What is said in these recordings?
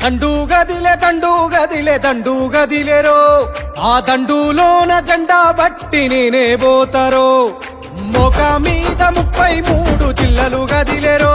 దండూ గదిలే దండూ గదిలే దండూ గదిలేరో ఆ దండులోన జెండా బట్టి నేనే పోతారో. మొక మీద ముప్పై మూడు జిల్లలు గదిలేరో.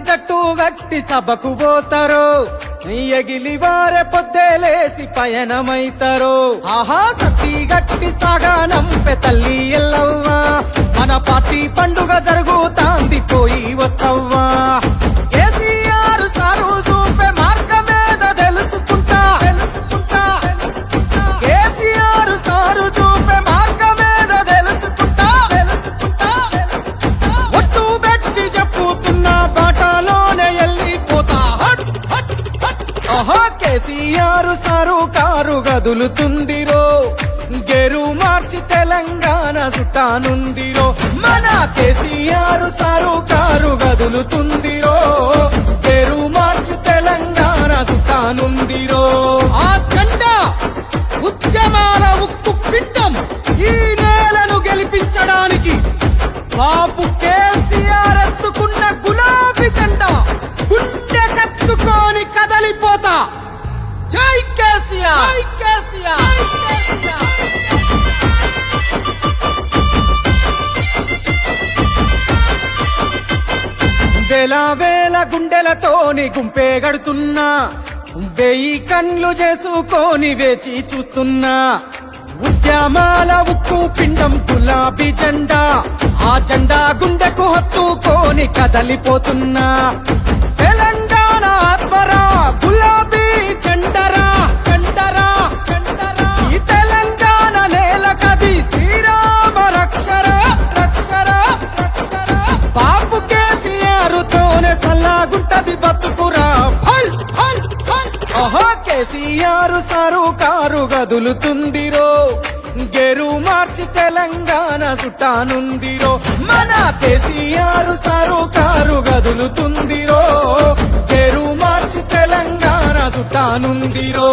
జట్టు గట్టి సభకు పోతారు. ఎగిలి వారే పొద్దేలేసి పయనమైతారు. ఆహా సతీ గట్టి సాగా నంపె తల్లి ఎల్లవ్వా. మన పార్టీ పండుగ జరుగు కేసీఆర్ సారు కారు గదులుతుందిరో. గెరు మార్చి తెలంగాణ చుట్టానుందిరో మన కేసీఆర్ సారు కారు గదులుతుందిరో. గెరు మార్చి తెలంగాణ చుట్టానుందిరో ఆ కండ ఉద్యమాల ఉక్కు పిండం ఈ నేలను గెలిపించడానికి బాపు వేల వేల గుండెలతోని గుంపే గడుతున్నా. వెయ్యి కండ్లు చేసుకొని వేచి చూస్తున్నా. ఉద్యమాల ఉక్కు పిండం గులాబీ జెండా. ఆ జెండా గుండెకు హత్తుకొని కదలిపోతున్నా. సల్లాగుంటది బతుకురా. ఫల్ ఫల్ ఫల్. ఓహో కేసీఆర్ సారు కారు గదులుతుందిరో. గెరు మార్చి తెలంగాణ చుట్టానుందిరో మన కేసీఆర్ సారు కారు గదులుతుందిరో. గెరు మార్చి తెలంగాణ చుట్టానుందిరో